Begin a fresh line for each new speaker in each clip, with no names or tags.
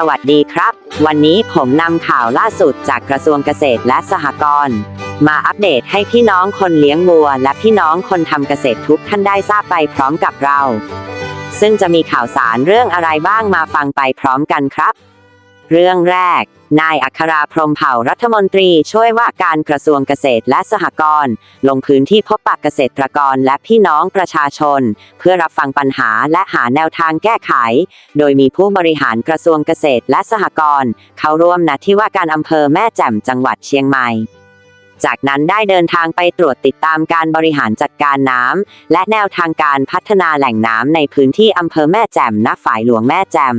สวัสดีครับ วันนี้ผมนำข่าวล่าสุดจากกระทรวงเกษตรและสหกรณ์ มาอัปเดตให้พี่น้องคนเลี้ยงวัว และพี่น้องคนทำเกษตรทุกท่านได้ทราบไปพร้อมกับเรา ซึ่งจะมีข่าวสารเรื่องอะไรบ้างมาฟังไปพร้อมกันครับ เรื่องแรก นายอัคราพรมเผ่ารัฐมนตรีช่วยว่าการกระทรวงเกษตรและสหกรณ์ลงพื้นที่พบปะเกษตรกรและพี่น้องประชาชน เพื่อรับฟังปัญหาและหาแนวทางแก้ไข โดยมีผู้บริหารกระทรวงเกษตรและสหกรณ์เข้าร่วมณที่ว่าการอำเภอแม่แจ่มจังหวัดเชียงใหม่จากนั้นได้เดินทางไปตรวจติดตามการบริหารจัดการน้ำและแนวทางการพัฒนาแหล่งน้ำในพื้นที่อำเภอแม่แจ่มณฝ่ายหลวงแม่แจ่ม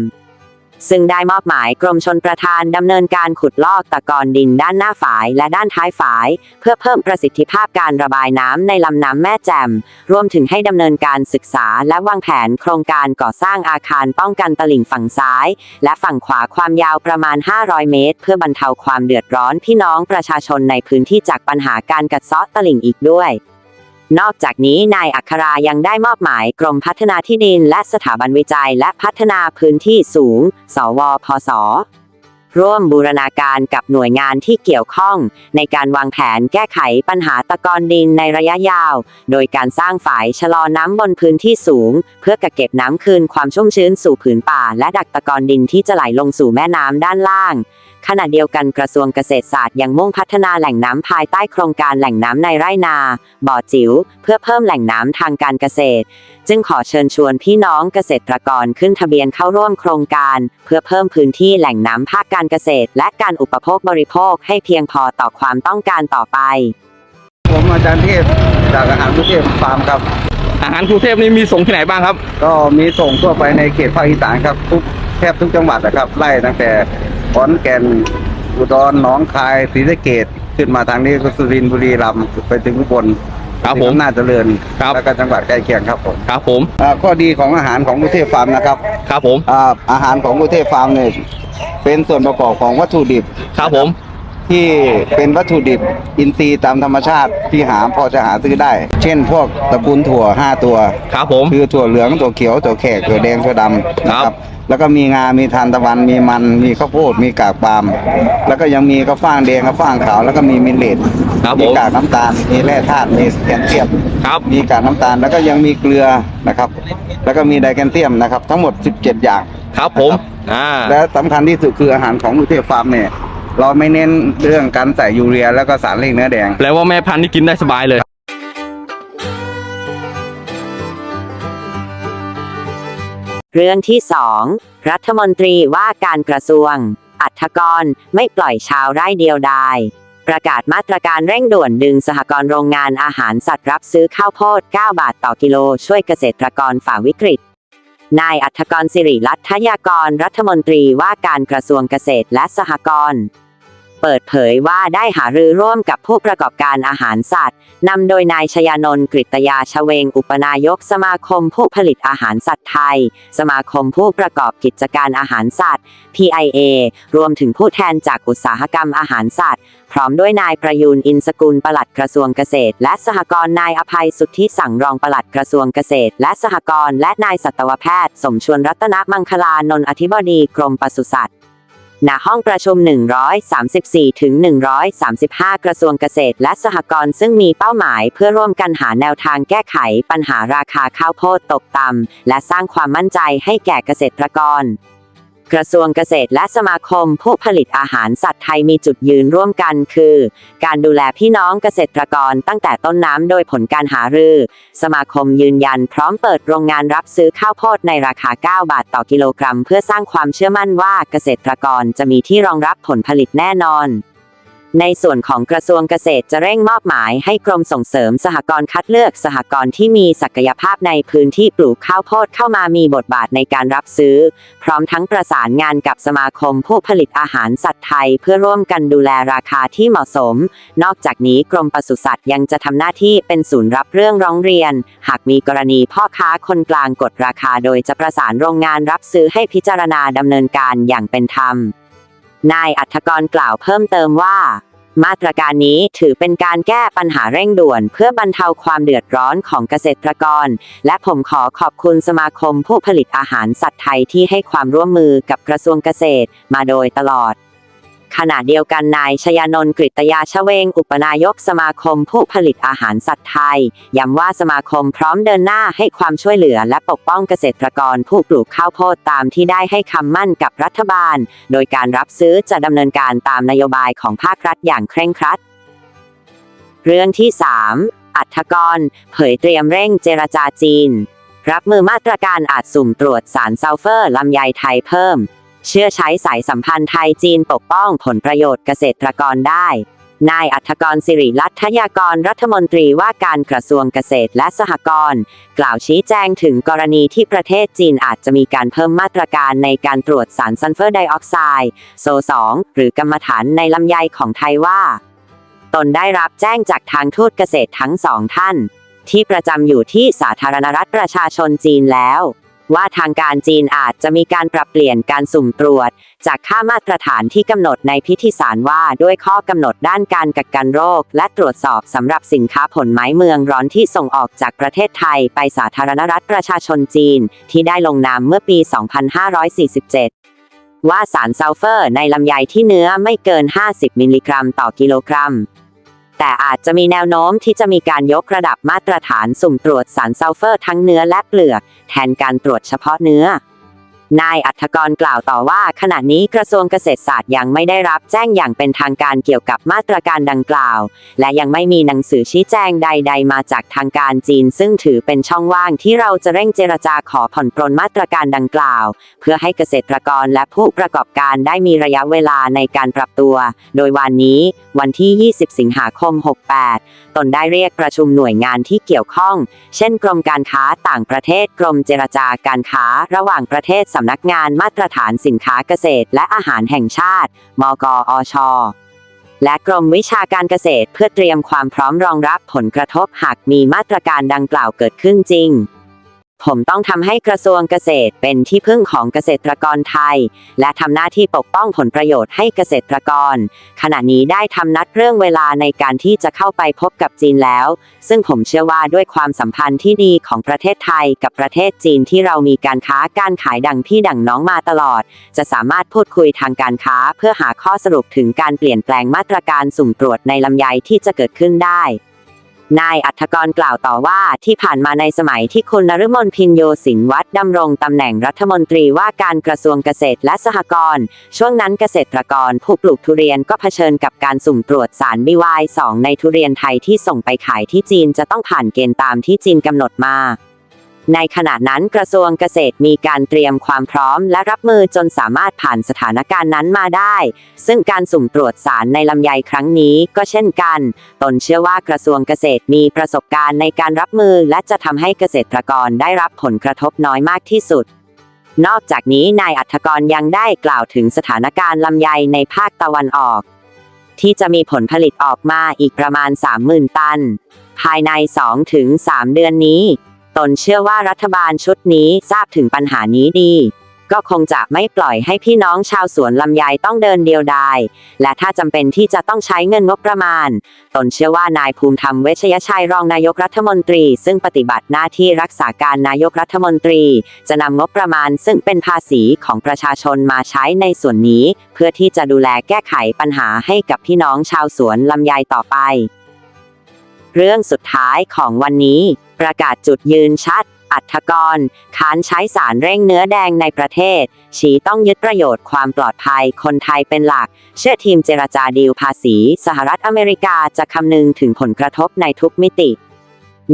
ซึ่งได้มอบหมายกรมชนประทานดำเนินการขุดลอกตะกอนดินด้านหน้าฝายและด้านท้ายฝาย เพื่อเพิ่มประสิทธิภาพการระบายน้ำในลำน้ำแม่แจ่ม รวมถึงให้ดำเนินการศึกษาและวางแผนโครงการก่อสร้างอาคารป้องกันตลิ่งฝั่งซ้าย และฝั่งขวาความยาวประมาณ 500 เมตร เพื่อบรรเทาความเดือดร้อนพี่น้องประชาชนในพื้นที่จากปัญหาการกัดเซาะตลิ่งอีกด้วย นอกจากนี้นายอัครายังได้มอบหมายกรมพัฒนาที่ดินและสถาบันวิจัยและพัฒนาพื้นที่สูง สวพศ ร่วมบูรณาการกับหน่วยงานที่เกี่ยวข้อง ในการวางแผนแก้ไขปัญหาตะกอนดินในระยะยาว โดยการสร้างฝายชะลอน้ำบนพื้นที่สูง เพื่อกักเก็บน้ำคืนความชุ่มชื้นสู่ผืนป่า และดักตะกอนดินที่จะไหลลงสู่แม่น้ำด้านล่างขณะเดียวกันกระทรวงเกษตรศาสตร์ยังมุ่งพัฒนาแหล่งน้ำภายใต้โครงการแหล่งน้ำในไร่นา บ่อจิ๋วเพื่อเพิ่มแหล่งน้ำทางการเกษตร จึงขอเชิญชวนพี่น้องเกษตรกรขึ้นทะเบียนเข้าร่วมโครงการ เพื่อเพิ่มพื้นที่แหล่งน้ำภาคการเกษตร และการอุปโภคบริโภคให้เพียงพอต่อความต้องการต่อไป
ผมอาจารย์เทพจากอาหารกรุงเทพฟาร์มครับ
อาหารกรุงเทพนี่มีส่งที่ไหนบ้างครับ
ก็มีส่งทั่วไปในเขตภาคอีสานครับทุกแทบทุกจังหวัดนะครับไล่ตั้งแต่ขอนแก่นอุดรหนองคายศรีสะเกดขึ้นมาทางนี้ก็สุรินทร์บุรีรัมย์ไปถึงอุบล
ครับผม
น่าจเจริญ
ครับ
แล้วก็จังหวัดใกล้เคียงครับผม
ครับผม
อ่าข้อดีของอาหารของกรุงเทพฟาร์มนะครับ
ครับผม
อ่าอาหารของกรุงเทพฟาร์มเนี่ยเป็นส่วนประกอบของวัตถุดิบ
ครับผม
ที่เป็นวัตถุดิบอินทรีย์ตามธรรมชาติที่หาพอจะหาซื้อได้ เช่นพวกตระกูลถั่ว 5 ตัว
ครับผม
คือถั่วเหลืองถั่วเขียวถั่วแขกถั่วแดงถั่วดำนะค
ครั
รับ
บ
แล้วก็มีงา มีทานตะวัน มีมัน มีข้าวโพด มีกากปาล์ม แล้วก็ยังมีข้าวฟ่างแดงข้าวฟ่างขาว แล้วก็มีมิลเลต
ครับผ
มี
ม
กากน้ำตาล มีแร่ธาตุ มีแคลเซียม
ครับ
มีกากน้ำตาล แล้วก็ยังมีเกลือนะครับ แล้วก็มีไดแคลเซียมนะครับ ทั้งหมด 17 อย่าง
ครับผม อ่า
และสำคัญที่สุดคืออาหารของกรุงเทพฟาร์มเนี่ย เราไม่เน้นเรื่องการใส่ยูเรีย แล้วก็สารเร่งเนื้อแดง
แปลว่าแม่พันธุ์นี่กินได้สบายเลย
เรื่องที่ 2 รัฐมนตรีว่าการกระทรวง อัฐกรไม่ปล่อยชาวไร่เดียวดายประกาศมาตรการเร่งด่วนดึงสหกรณ์โรงงานอาหารสัตว์รับซื้อข้าวโพด 9 บาทต่อกิโล ช่วยเกษตรกรฝ่าวิกฤต นายอัฐกรสิริรัตยากร รัฐมนตรีว่าการกระทรวงเกษตรและสหกรณ์ เปิดเผยว่าได้หารือร่วมกับผู้ประกอบการอาหารสัตว์นำโดยนายชยานนท์กริตยาชเวง อุปนายกสมาคมผู้ผลิตอาหารสัตว์ไทย สมาคมผู้ประกอบกิจการอาหารสัตว์ PIA รวมถึงผู้แทนจากอุตสาหกรรมอาหารสัตว์ พร้อมด้วยนายประยูนอินสกุลปลัดกระทรวงเกษตร และสหกรณ์นายอภัยสุทธิสั่งรองปลัดกระทรวงเกษตร และสหกรณ์และนายสัตวแพทย์ สมชวนรัตนมังคลานนท์อธิบดีกรมปศุสัตว์ ณห้องประชุม 134 ถึง 135 กระทรวงเกษตรและสหกรณ์ซึ่งมีเป้าหมายเพื่อร่วมกันหาแนวทางแก้ไขปัญหาราคาข้าวโพดตกต่ำและสร้างความมั่นใจให้แก่เกษตรกร กระทรวงเกษตรและสมาคมผู้ผลิตอาหารสัตว์ไทยมีจุดยืนร่วมกันคือ การดูแลพี่น้องเกษตรกรตั้งแต่ต้นน้ำโดยผลการหารือ สมาคมยืนยันพร้อมเปิดโรงงานรับซื้อข้าวโพดในราคา 9 บาทต่อกิโลกรัม เพื่อสร้างความเชื่อมั่นว่าเกษตรกรจะมีที่รองรับผลผลิตแน่นอน ในส่วนของกระทรวงเกษตรจะเร่งมอบหมายให้กรมส่งเสริมสหกรณ์คัดเลือกสหกรณ์ที่มีศักยภาพในพื้นที่ปลูกข้าวโพดเข้ามามีบทบาทในการรับซื้อ พร้อมทั้งประสานงานกับสมาคมผู้ผลิตอาหารสัตว์ไทย เพื่อร่วมกันดูแลราคาที่เหมาะสม นอกจากนี้กรมปศุสัตว์ยังจะทำหน้าที่เป็นศูนย์รับเรื่องร้องเรียน หากมีกรณีพ่อค้าคนกลางกดราคา โดยจะประสานโรงงานรับซื้อให้พิจารณาดำเนินการอย่างเป็นธรรม นายอัธกรกล่าวเพิ่มเติมว่า มาตรการนี้ถือเป็นการแก้ปัญหาเร่งด่วน เพื่อบรรเทาความเดือดร้อนของเกษตรกร และผมขอขอบคุณสมาคมผู้ผลิตอาหารสัตว์ไทยที่ให้ความร่วมมือกับกระทรวงเกษตรมาโดยตลอด ขณะเดียวกันนายชยานนท์กฤตยาชเวง อุปนายกสมาคมผู้ผลิตอาหารสัตว์ไทย ย้ำว่าสมาคมพร้อมเดินหน้าให้ความช่วยเหลือและปกป้องเกษตรกรผู้ปลูกข้าวโพดตามที่ได้ให้คำมั่นกับรัฐบาล โดยการรับซื้อจะดำเนินการตามนโยบายของภาครัฐอย่างเคร่งครัด เรื่องที่ 3 อัฐกร เผยเตรียมเร่งเจรจาจีน รับมือมาตรการอาจสุ่มตรวจสารซัลเฟอร์ลำไยไทยเพิ่ม เชื่อใช้สายสัมพันธ์ไทยจีนปกป้องผลประโยชน์เกษตรกรได้ นายอัฐกรสิริรัตยากรรัฐมนตรีว่าการกระทรวงเกษตรและสหกรณ์กล่าวชี้แจงถึงกรณีที่ประเทศจีนอาจจะมีการเพิ่มมาตรการในการตรวจสารซัลเฟอร์ไดออกไซด์โซ 2 หรือกรรมฐานในลำไยของไทยว่า ตนได้รับแจ้งจากทางทูตเกษตรทั้งสองท่าน ที่ประจำอยู่ที่สาธารณรัฐประชาชนจีนแล้ว ว่าทางการจีนอาจจะมีการปรับเปลี่ยนการสุ่มตรวจ จากค่ามาตรฐานที่กำหนดในพิธีสารว่าด้วยข้อกำหนดด้านการกักกันโรค และตรวจสอบสำหรับสินค้าผลไม้เมืองร้อนที่ส่งออกจากประเทศไทยไปสาธารณรัฐประชาชนจีน ที่ได้ลงนามเมื่อปี 2547ว่าสารซัลเฟอร์ในลำไยที่เนื้อไม่เกิน 50 มิลลิกรัมต่อกิโลกรัม แต่อาจจะมีแนวโน้มที่จะมีการยกระดับมาตรฐานสุ่มตรวจสารซัลเฟอร์ทั้งเนื้อและเปลือก แทนการตรวจเฉพาะเนื้อ นายอัธกรกล่าวต่อว่า ขณะนี้กระทรวงเกษตรศาสตร์ยังไม่ได้รับแจ้งอย่างเป็นทางการเกี่ยวกับมาตรการดังกล่าว และยังไม่มีหนังสือชี้แจงใด ๆ มาจากทางการจีน ซึ่งถือเป็นช่องว่างที่เราจะเร่งเจรจาขอผ่อนปรนมาตรการดังกล่าว เพื่อให้เกษตรกรและผู้ประกอบการได้มีระยะเวลาในการปรับตัว โดยวันนี้ วันที่ 20 สิงหาคม 68 ตนได้เรียกประชุมหน่วยงานที่เกี่ยวข้อง เช่น กรมการค้าต่างประเทศกรมเจรจาการค้าระหว่างประเทศสำนักงานมาตรฐานสินค้าเกษตรและอาหารแห่งชาติ มกอช และกรมวิชาการเกษตรเพื่อเตรียมความพร้อมรองรับผลกระทบหากมีมาตรการดังกล่าวเกิดขึ้นจริง ผมต้องทำให้กระทรวงเกษตรเป็นที่พึ่งของเกษตรกรไทย และทำหน้าที่ปกป้องผลประโยชน์ให้เกษตรกร ขณะนี้ได้ทำนัดเรื่องเวลาในการที่จะเข้าไปพบกับจีนแล้ว ซึ่งผมเชื่อว่าด้วยความสัมพันธ์ที่ดีของประเทศไทยกับประเทศจีนที่เรามีการค้าการขายดังพี่ดังน้องมาตลอด จะสามารถพูดคุยทางการค้าเพื่อหาข้อสรุปถึงการเปลี่ยนแปลงมาตรการสุ่มตรวจในลำไยที่จะเกิดขึ้นได้ นายอัธกรกล่าวต่อว่าที่ผ่านมาในสมัยที่คุณนฤมลพินโยสินวัฒน์ดำรงตำแหน่งรัฐมนตรีว่าการกระทรวงเกษตรและสหกรณ์ช่วงนั้นเกษตรกรผู้ปลูกทุเรียนก็เผชิญกับการสุ่มตรวจสารมิวายสองในทุเรียนไทยที่ส่งไปขายที่จีนจะต้องผ่านเกณฑ์ตามที่จีนกำหนดมา ในขณะนั้นกระทรวงเกษตรมีการเตรียมความพร้อมและรับมือจนสามารถผ่านสถานการณ์นั้นมาได้ ซึ่งการสุ่มตรวจสารในลำไยครั้งนี้ก็เช่นกัน ตนเชื่อว่ากระทรวงเกษตรมีประสบการณ์ในการรับมือและจะทำให้เกษตรกรได้รับผลกระทบน้อยมากที่สุดนอกจากนี้นายอัธกรยังได้กล่าวถึงสถานการณ์ลำไยในภาคตะวันออก ที่จะมีผลผลิตออกมาอีกประมาณ 30,000 ตัน ภายใน 2-3 เดือนนี้ ตนเชื่อว่ารัฐบาลชุดนี้ทราบถึงปัญหานี้ดี ก็คงจะไม่ปล่อยให้พี่น้องชาวสวนลำไยต้องเดินเดียวดาย และถ้าจำเป็นที่จะต้องใช้เงินงบประมาณ ตนเชื่อว่านายภูมิธรรมเวชยชัยรองนายกรัฐมนตรี ซึ่งปฏิบัติหน้าที่รักษาการนายกรัฐมนตรี จะนำงบประมาณซึ่งเป็นภาษีของประชาชนมาใช้ในส่วนนี้ เพื่อที่จะดูแลแก้ไขปัญหาให้กับพี่น้องชาวสวนลำไยต่อไป เรื่องสุดท้ายของวันนี้ ประกาศจุดยืนชัด อัฐกรค้านใช้สารเร่งเนื้อแดงในประเทศชี้ต้องยึดประโยชน์ความปลอดภัยคนไทยเป็นหลัก เชื่อทีมเจรจาดีลภาษี สหรัฐอเมริกาจะคำนึงถึงผลกระทบในทุกมิติ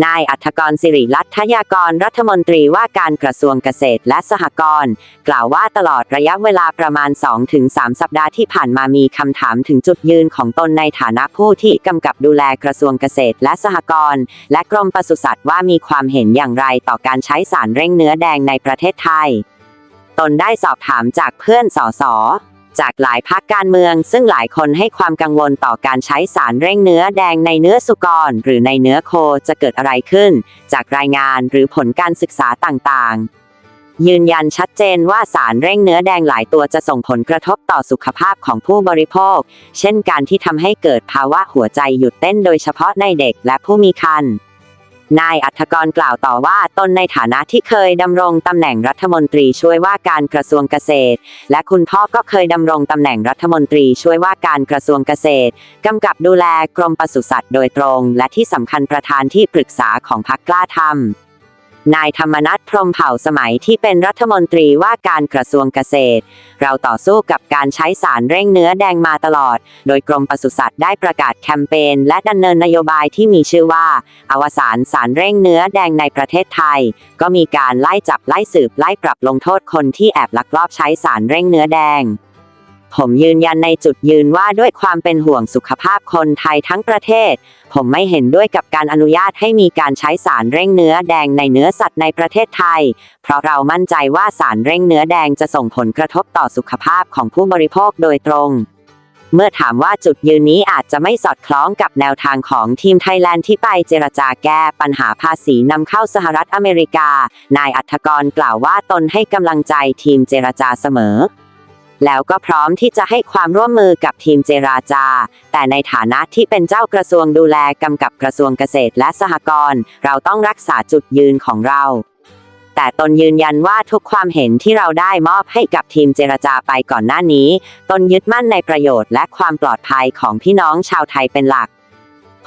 นายอัธกรสิริรัตยากรรัฐมนตรีว่าการกระทรวงเกษตรและสหกรณ์กล่าวว่าตลอดระยะเวลาประมาณ 2-3 สัปดาห์ที่ผ่านมามีคำถามถึงจุดยืนของตนในฐานะผู้ที่กำกับดูแลกระทรวงเกษตรและสหกรณ์และกรมปศุสัตว์ว่ามีความเห็นอย่างไรต่อการใช้สารเร่งเนื้อแดงในประเทศไทย ตนได้สอบถามจากเพื่อนสส จากหลายพักการเมือง ซึ่งหลายคนให้ความกังวลต่อการใช้สารเร่งเนื้อแดงในเนื้อสุกร หรือในเนื้อโคจะเกิดอะไรขึ้น จากรายงานหรือผลการศึกษาต่างๆยืนยันชัดเจนว่าสารเร่งเนื้อแดงหลายตัวจะส่งผลกระทบต่อสุขภาพของผู้บริโภค เช่นการที่ทำให้เกิดภาวะหัวใจหยุดเต้นโดยเฉพาะในเด็กและผู้มีครรภ์ นายอัธกรกล่าวต่อว่าตนในฐานะที่เคยดำรงตำแหน่งรัฐมนตรีช่วยว่าการกระทรวงเกษตร และคุณพ่อก็เคยดำรงตำแหน่งรัฐมนตรีช่วยว่าการกระทรวงเกษตรกำกับดูแลกรมปศุสัตว์โดยตรง และที่สำคัญประธานที่ปรึกษาของพรรคกล้าทำ นายธรรมนัฐพรหมเผ่าสมัยที่เป็นรัฐมนตรีว่าการกระทรวงเกษตร เราต่อสู้กับการใช้สารเร่งเนื้อแดงมาตลอด โดยกรมปศุสัตว์ได้ประกาศแคมเปญและดำเนินนโยบายที่มีชื่อว่า อวสานสารเร่งเนื้อแดงในประเทศไทย ก็มีการไล่จับไล่สืบไล่ปรับลงโทษคนที่แอบลักลอบใช้สารเร่งเนื้อแดง ผมยืนยันในจุดยืนว่าด้วยความเป็นห่วงสุขภาพคนไทยทั้งประเทศ ผมไม่เห็นด้วยกับการอนุญาตให้มีการใช้สารเร่งเนื้อแดงในเนื้อสัตว์ในประเทศไทย เพราะเรามั่นใจว่าสารเร่งเนื้อแดงจะส่งผลกระทบต่อสุขภาพของผู้บริโภคโดยตรงเมื่อถามว่าจุดยืนนี้อาจจะไม่สอดคล้องกับแนวทางของทีมไทยแลนด์ที่ไปเจรจาแก้ปัญหาภาษีนำเข้าสหรัฐอเมริกา นายอัธกรกล่าวว่าตนให้กำลังใจทีมเจรจาเสมอ แล้วก็พร้อมที่จะให้ความร่วมมือกับทีมเจราจา แต่ในฐานะที่เป็นเจ้ากระทรวงดูแลกำกับกระทรวงเกษตรและสหกรณ์เราต้องรักษาจุดยืนของเราแต่ตนยืนยันว่าทุกความเห็นที่เราได้มอบให้กับทีมเจรจาไปก่อนหน้านี้ ตนยึดมั่นในประโยชน์และความปลอดภัยของพี่น้องชาวไทยเป็นหลัก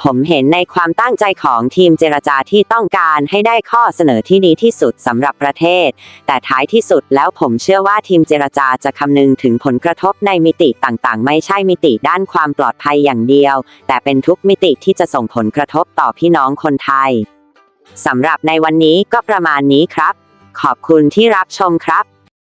ผมเห็นในความตั้งใจของทีมเจรจาที่ต้องการให้ได้ข้อเสนอที่ดีที่สุดสำหรับประเทศ แต่ท้ายที่สุดแล้วผมเชื่อว่าทีมเจรจาจะคำนึงถึงผลกระทบในมิติต่างๆ ไม่ใช่มิติด้านความปลอดภัยอย่างเดียว แต่เป็นทุกมิติที่จะส่งผลกระทบต่อพี่น้องคนไทยสำหรับในวันนี้ก็ประมาณนี้ครับ ขอบคุณที่รับชมครับ